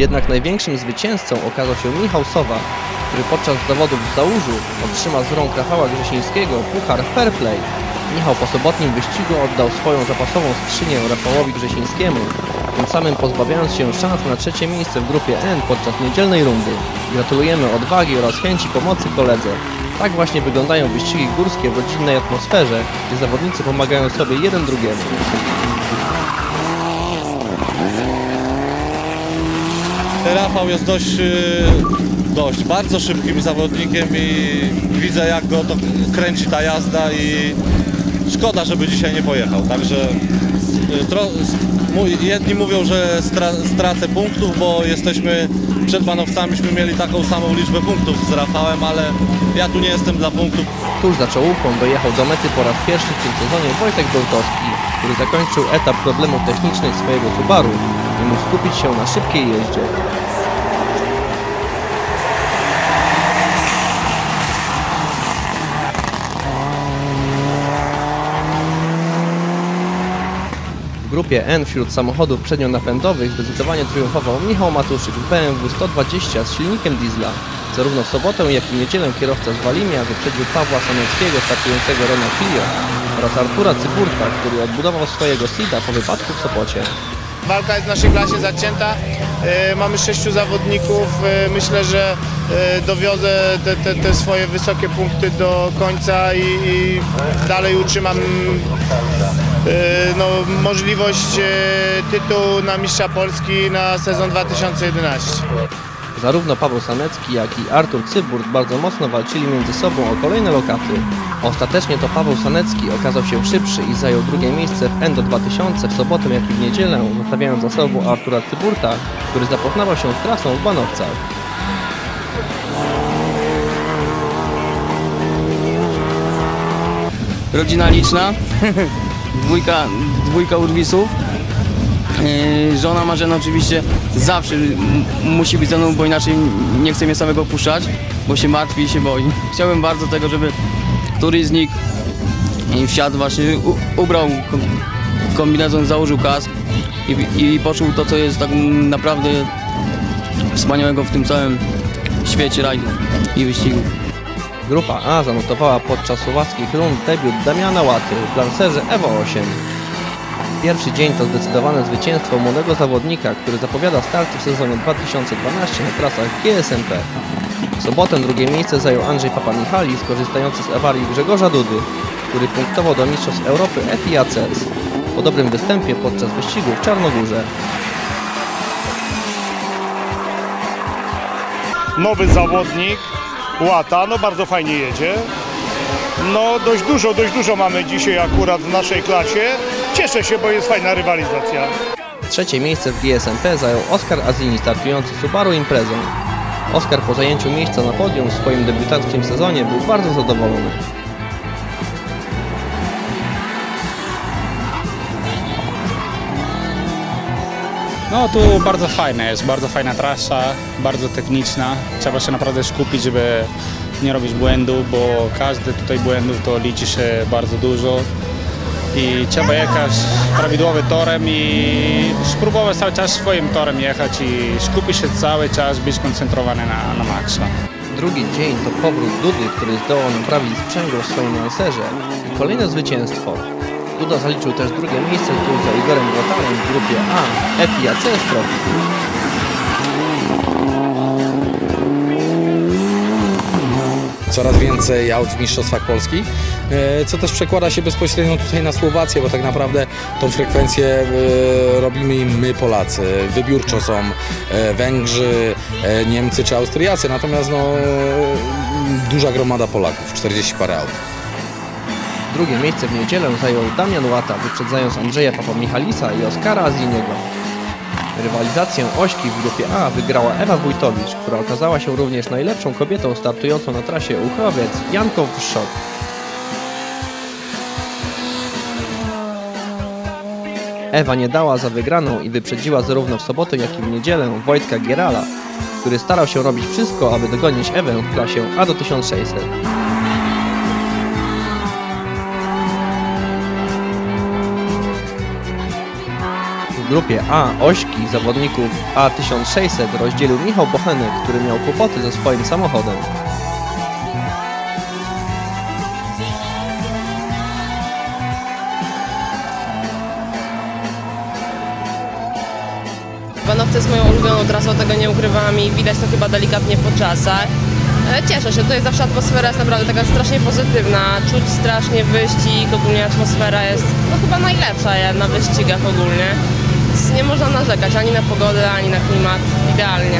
Jednak największym zwycięzcą okazał się Michał Sowa, który podczas zawodów w Załużu otrzyma z rąk Rafała Grzesińskiego puchar Fair Play. Michał po sobotnim wyścigu oddał swoją zapasową skrzynię Rafałowi Grzesińskiemu, tym samym pozbawiając się szans na trzecie miejsce w grupie N podczas niedzielnej rundy. Gratulujemy odwagi oraz chęci pomocy koledze. Tak właśnie wyglądają wyścigi górskie w rodzinnej atmosferze, gdzie zawodnicy pomagają sobie jeden drugiemu. Rafał jest dość, y, dość bardzo szybkim zawodnikiem i widzę jak go to kręci ta jazda i szkoda, żeby dzisiaj nie pojechał. Także y, tro, jedni mówią, że stra, stracę punktów, bo jesteśmy przed manowcami, myśmy mieli taką samą liczbę punktów z Rafałem, ale ja tu nie jestem dla punktów. Tuż za czołówką dojechał do mety po raz pierwszy w tym sezonie Wojtek Bełtowski, który zakończył etap problemów technicznych swojego Subaru i mógł skupić się na szybkiej jeździe. W grupie N wśród samochodów przednionapędowych zdecydowanie triumfował Michał Matuszyk w BMW 120 z silnikiem diesla. Zarówno w sobotę, jak i niedzielę kierowca z Walimia wyprzedził Pawła Saneckiego startującego Renault Clio oraz Artura Cyburka, który odbudował swojego Sida po wypadku w Sopocie. Walka jest w naszej klasie zacięta. E, Mamy sześciu zawodników. E, Myślę, że e, dowiozę te, te, te swoje wysokie punkty do końca i, i dalej utrzymam no, możliwość tytułu na mistrza Polski na sezon 2011. Zarówno Paweł Sanecki, jak i Artur Cyburt bardzo mocno walczyli między sobą o kolejne lokaty. Ostatecznie to Paweł Sanecki okazał się szybszy i zajął drugie miejsce w Endo 2000 w sobotę, jak i w niedzielę, zostawiając za sobą Artura Cyburta, który zapoznawał się z trasą w Banowcach. rodzina liczna, dwójka, dwójka urwisów. Yy, Żona Marzena oczywiście zawsze musi być ze mną, bo inaczej nie chce mnie samego puszczać, bo się martwi i się boi. Chciałbym bardzo tego, żeby któryś z nich wsiadł właśnie, ubrał kom- kombinezon, założył kask i, i poczuł to, co jest tak naprawdę wspaniałego w tym całym świecie rajdu i wyścigu. Grupa A zanotowała podczas słowackich rund debiut Damiana Łaty w Lancerze Evo 8. Pierwszy dzień to zdecydowane zwycięstwo młodego zawodnika, który zapowiada starty w sezonie 2012 na trasach GSMP. W sobotę drugie miejsce zajął Andrzej Papamichali, skorzystający z awarii Grzegorza Dudy, który punktował do Mistrzostw Europy FIA CES po dobrym występie podczas wyścigu w Czarnogórze. nowy zawodnik, Łata, no bardzo fajnie jedzie. No dość dużo, dość dużo mamy dzisiaj akurat w naszej klasie. Cieszę się, bo jest fajna rywalizacja. Trzecie miejsce w GSMP zajął Oskar Azini startujący Subaru Imprezą. Oskar po zajęciu miejsca na podium w swoim debiutanckim sezonie był bardzo zadowolony. No tu bardzo fajne jest, bardzo fajna trasa, bardzo techniczna. Trzeba się naprawdę skupić, żeby nie robić błędu, bo każdy tutaj błędów to liczy się bardzo dużo. I trzeba jechać prawidłowym torem i spróbować cały czas swoim torem jechać i skupić się cały czas, być skoncentrowany na, na maksa. Drugi dzień to powrót Dudy, który zdołał naprawić sprzęgło w swoim lancerze i kolejne zwycięstwo. Duda zaliczył też drugie miejsce tuż za Igorem Grotalem w grupie A FIA CS Trophy. coraz więcej aut w Mistrzostwach Polski, co też przekłada się bezpośrednio tutaj na Słowację, bo tak naprawdę tą frekwencję e, robimy im my Polacy. Wybiórczo są e, Węgrzy, e, Niemcy czy Austriacy, natomiast no, duża gromada Polaków, 40 parę aut. Drugie miejsce w niedzielę zajął Damian Łata, wyprzedzając Andrzeja Papamichalisa i Oskara Aziniego. Rywalizację ośki w grupie A wygrała Ewa Wójtowicz, która okazała się również najlepszą kobietą startującą na trasie Uchowiec-Jankow-Szot. Ewa nie dała za wygraną i wyprzedziła zarówno w sobotę, jak i w niedzielę Wojtka Gierala, który starał się robić wszystko, aby dogonić Ewę w klasie A do 1600. W grupie A ośki zawodników A1600 rozdzielił Michał Bochenek, który miał kłopoty ze swoim samochodem. Banowce jest moją ulubioną trasą, tego nie ukrywam i widać to chyba delikatnie po czasach. E, Cieszę się, tutaj zawsze atmosfera jest naprawdę taka strasznie pozytywna, czuć strasznie wyścig, ogólnie atmosfera jest no chyba najlepsza je- na wyścigach ogólnie. Więc nie można narzekać ani na pogodę, ani na klimat, idealnie.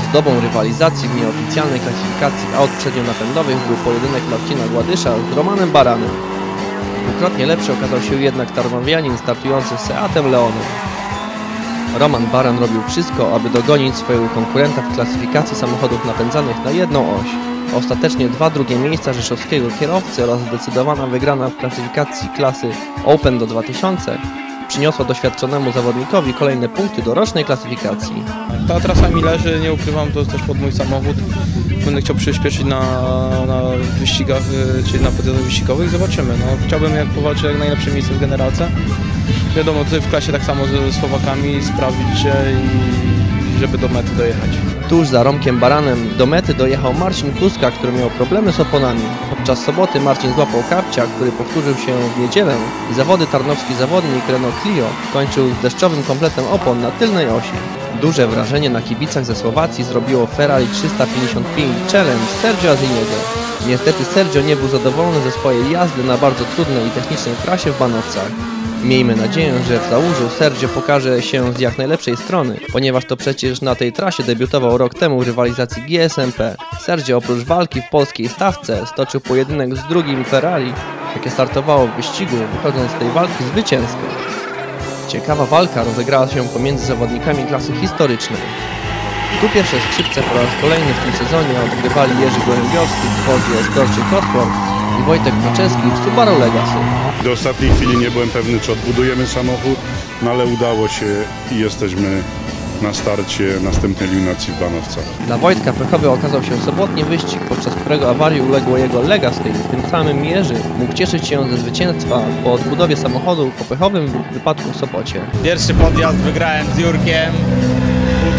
Ozdobą rywalizacji w nieoficjalnej klasyfikacji aut przednionapędowych był pojedynek Marcina Gładysza z Romanem Baranem. Dwukrotnie lepszy okazał się jednak tarnowianin startujący z Seatem Leonem. Roman Baran robił wszystko, aby dogonić swojego konkurenta w klasyfikacji samochodów napędzanych na jedną oś. Ostatecznie dwa drugie miejsca rzeszowskiego kierowcy oraz zdecydowana wygrana w klasyfikacji klasy Open do 2000 przyniosła doświadczonemu zawodnikowi kolejne punkty do rocznej klasyfikacji. Ta trasa mi leży, nie ukrywam, to jest też pod mój samochód. Będę chciał przyspieszyć na, na wyścigach, y, czyli na podjazdach wyścigowych. Zobaczymy. No, chciałbym jak powalczyć jak najlepsze miejsce w generalce. Wiadomo, tutaj w klasie tak samo ze Słowakami sprawdzić się i żeby do mety dojechać. Tuż za Romkiem Baranem do mety dojechał Marcin Kuska, który miał problemy z oponami. Podczas soboty Marcin złapał kapcia, który powtórzył się w niedzielę i zawody tarnowski zawodnik Renault Clio kończył z deszczowym kompletem opon na tylnej osi. Duże wrażenie na kibicach ze Słowacji zrobiło Ferrari 355 Challenge Sergio Aziniego. Niestety Sergio nie był zadowolony ze swojej jazdy na bardzo trudnej i technicznej trasie w Banowcach. Miejmy nadzieję, że w Załużu Sergio pokaże się z jak najlepszej strony, ponieważ to przecież na tej trasie debiutował rok temu w rywalizacji GSMP. Sergio oprócz walki w polskiej stawce stoczył pojedynek z drugim Ferrari, jakie startowało w wyścigu, wychodząc z tej walki zwycięsko. Ciekawa walka rozegrała się pomiędzy zawodnikami klasy historycznej. Tu pierwsze skrzypce po raz kolejny w tym sezonie odgrywali Jerzy Gołębiowski w Fordzie Escorcie Cosworth i Wojtek Kroczewski w Subaru Legacy. Do ostatniej chwili nie byłem pewny, czy odbudujemy samochód, no ale udało się i jesteśmy na starcie następnej eliminacji w Banowcach. Dla Wojtka pechowy okazał się sobotni wyścig, podczas którego awarii uległo jego Legacy. Tym samym Jerzy mógł cieszyć się ze zwycięstwa po odbudowie samochodu po pechowym wypadku w Sopocie. Pierwszy podjazd wygrałem z Jurkiem,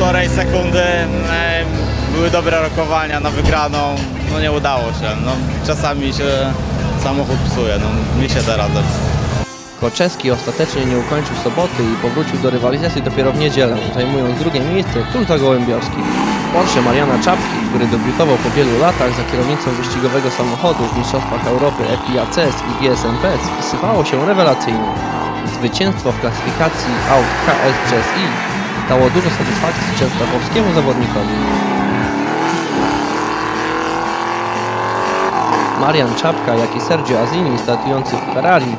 półtorej sekundy, e, były dobre rokowania na wygraną, no nie udało się, no czasami się samochód psuje, no mi się teraz zepsuł. Koczewski ostatecznie nie ukończył soboty i powrócił do rywalizacji dopiero w niedzielę, zajmując drugie miejsce tuż za Gołębiowskim. Porsche Mariana Czapki, który debiutował po wielu latach za kierownicą wyścigowego samochodu w Mistrzostwach Europy FIA CES i GSMP spisywało się rewelacyjnie. Zwycięstwo w klasyfikacji aut KS przez I dało dużo satysfakcji częstochowskiemu zawodnikowi. Marian Czapka, jak i Sergio Azini startujący w Ferrari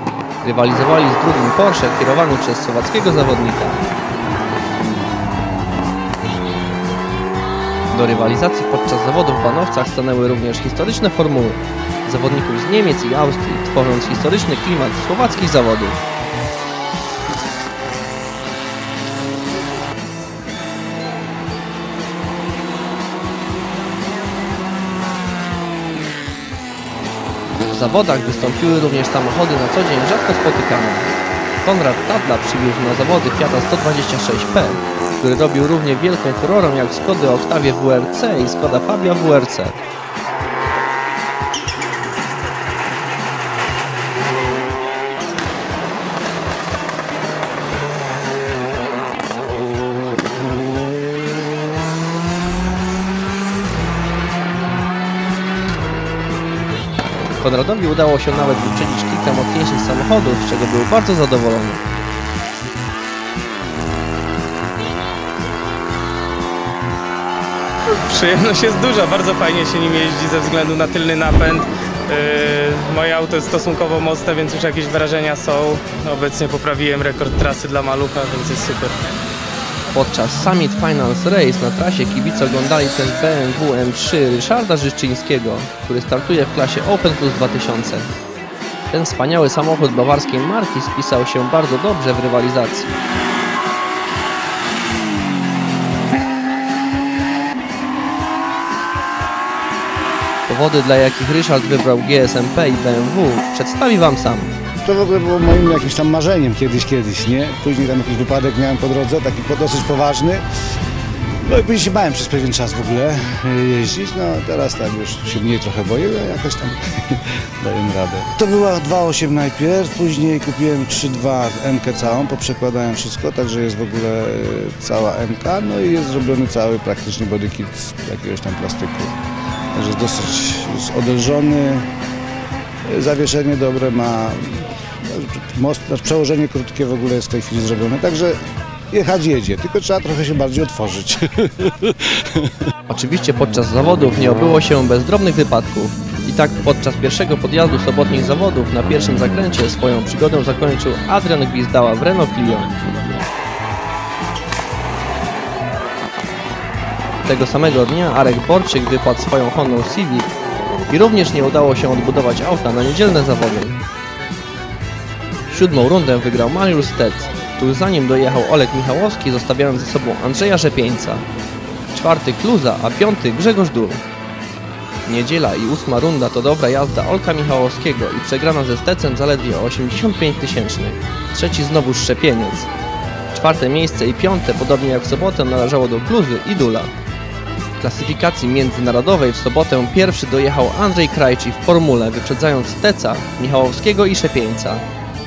rywalizowali z drugim Porsche kierowanym przez słowackiego zawodnika. Do rywalizacji podczas zawodów w Banowcach stanęły również historyczne formuły zawodników z Niemiec i Austrii, tworząc historyczny klimat słowackich zawodów. W zawodach wystąpiły również samochody na co dzień rzadko spotykane. Konrad Tadla przywiózł na zawody Fiata 126P, który robił równie wielką furorę jak Skody Octavia WRC i Skoda Fabia WRC. Konradowi udało się nawet wyprzedzić kilka mocniejszych samochodów, z czego był bardzo zadowolony. Przyjemność jest duża, bardzo fajnie się nim jeździ ze względu na tylny napęd. Yy, moje auto jest stosunkowo mocne, więc już jakieś wrażenia są. Obecnie poprawiłem rekord trasy dla malucha, więc jest super. Podczas Summit Finance Race na trasie kibice oglądali też BMW M3 Ryszarda Żyszczyńskiego, który startuje w klasie Open Plus 2000. Ten wspaniały samochód bawarskiej marki spisał się bardzo dobrze w rywalizacji. Powody, dla jakich Ryszard wybrał GSMP i BMW, przedstawi Wam sam. To w ogóle było moim jakimś tam marzeniem kiedyś, kiedyś, nie? Później tam jakiś wypadek miałem po drodze, taki dosyć poważny. No i później się bałem przez pewien czas w ogóle y, jeździć, no teraz tak już się mniej trochę boję, ale jakoś tam daję radę. To była 2.8 najpierw, później kupiłem 3.2 MK całą, poprzekładałem wszystko, także jest w ogóle y, cała MK, no i jest zrobiony cały praktycznie body kit z jakiegoś tam plastyku. Także jest dosyć odelżony, zawieszenie dobre ma, most, znaczy przełożenie krótkie w ogóle jest w tej chwili zrobione, także jechać jedzie, tylko trzeba trochę się bardziej otworzyć. Oczywiście podczas zawodów nie obyło się bez drobnych wypadków. I tak podczas pierwszego podjazdu sobotnich zawodów na pierwszym zakręcie swoją przygodę zakończył Adrian Gwizdała w Renault Clio. Tego samego dnia Arek Borczyk wypadł swoją Hondą Civic i również nie udało się odbudować auta na niedzielne zawody. Siódmą rundę wygrał Mariusz Stec, tuż za nim dojechał Olek Michałowski, zostawiając za sobą Andrzeja Rzepieńca. Czwarty Kluza, a piąty Grzegorz Dul. Niedziela i ósma runda to dobra jazda Olka Michałowskiego i przegrana ze Stecem zaledwie o 85 tysięcznych. Trzeci znowu Szczepieniec. Czwarte miejsce i piąte, podobnie jak w sobotę, należało do Kluzy i Dula. Klasyfikacji międzynarodowej w sobotę pierwszy dojechał Andrzej Krajci w formule, wyprzedzając Steca, Michałowskiego i Szepieńca.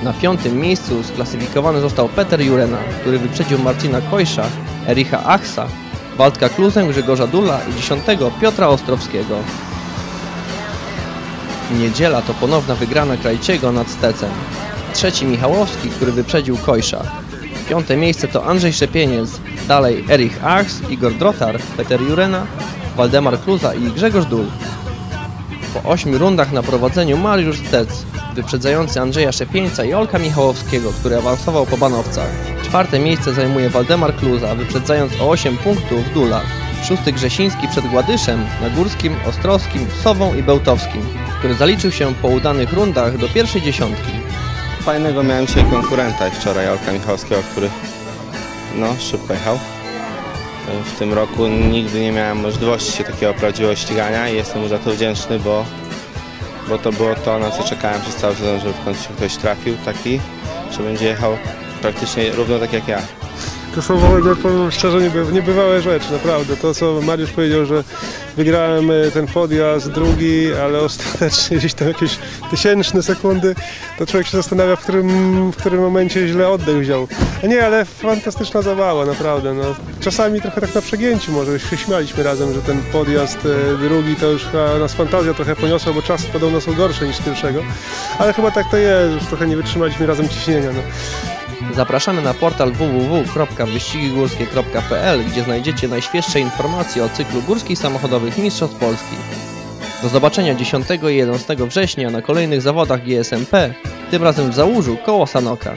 Na piątym miejscu sklasyfikowany został Peter Jurena, który wyprzedził Marcina Kojsza, Ericha Achsa, Waldka Kluzę, Grzegorza Dula i dziesiątego Piotra Ostrowskiego. Niedziela to ponowna wygrana Krajciego nad Stecem. Trzeci Michałowski, który wyprzedził Kojsza. Piąte miejsce to Andrzej Szczepieniec, dalej Erich Achs, Igor Drotar, Peter Jurena, Waldemar Kluza i Grzegorz Dul. Po ośmiu rundach na prowadzeniu Mariusz Stec, wyprzedzający Andrzeja Szepieńca i Olka Michałowskiego, który awansował po banowcach. Czwarte miejsce zajmuje Waldemar Kluza, wyprzedzając o 8 punktów Dula. Szósty Grzesiński przed Gładyszem, Nagórskim, Ostrowskim, Sową i Bełtowskim, który zaliczył się po udanych rundach do pierwszej dziesiątki. Fajnego miałem dzisiaj konkurenta wczoraj Olka Michałowskiego, który no, szybko jechał. W tym roku nigdy nie miałem możliwości takiego prawdziwego ścigania i jestem mu za to wdzięczny, bo, bo to było to, na co czekałem przez cały sezon, żeby w końcu się ktoś trafił taki, że będzie jechał praktycznie równo tak jak ja. To są w ogóle, powiem szczerze, nieby- niebywałe rzeczy, naprawdę. To, co Mariusz powiedział, że wygrałem e, ten podjazd, drugi, ale ostatecznie gdzieś tam jakieś tysięczne sekundy, to człowiek się zastanawia, w którym, w którym momencie źle oddech wziął. A nie, ale fantastyczna zabawa, naprawdę. No. Czasami trochę tak na przegięciu może się śmialiśmy razem, że ten podjazd e, drugi to już nas fantazja trochę poniosła, bo czasy podobno są gorsze niż pierwszego. Ale chyba tak to jest, już trochę nie wytrzymaliśmy razem ciśnienia. No. Zapraszamy na portal www.wyścigigórskie.pl, gdzie znajdziecie najświeższe informacje o cyklu górskich samochodowych Mistrzostw Polski. Do zobaczenia 10 i 11 września na kolejnych zawodach GSMP, tym razem w Załużu koło Sanoka.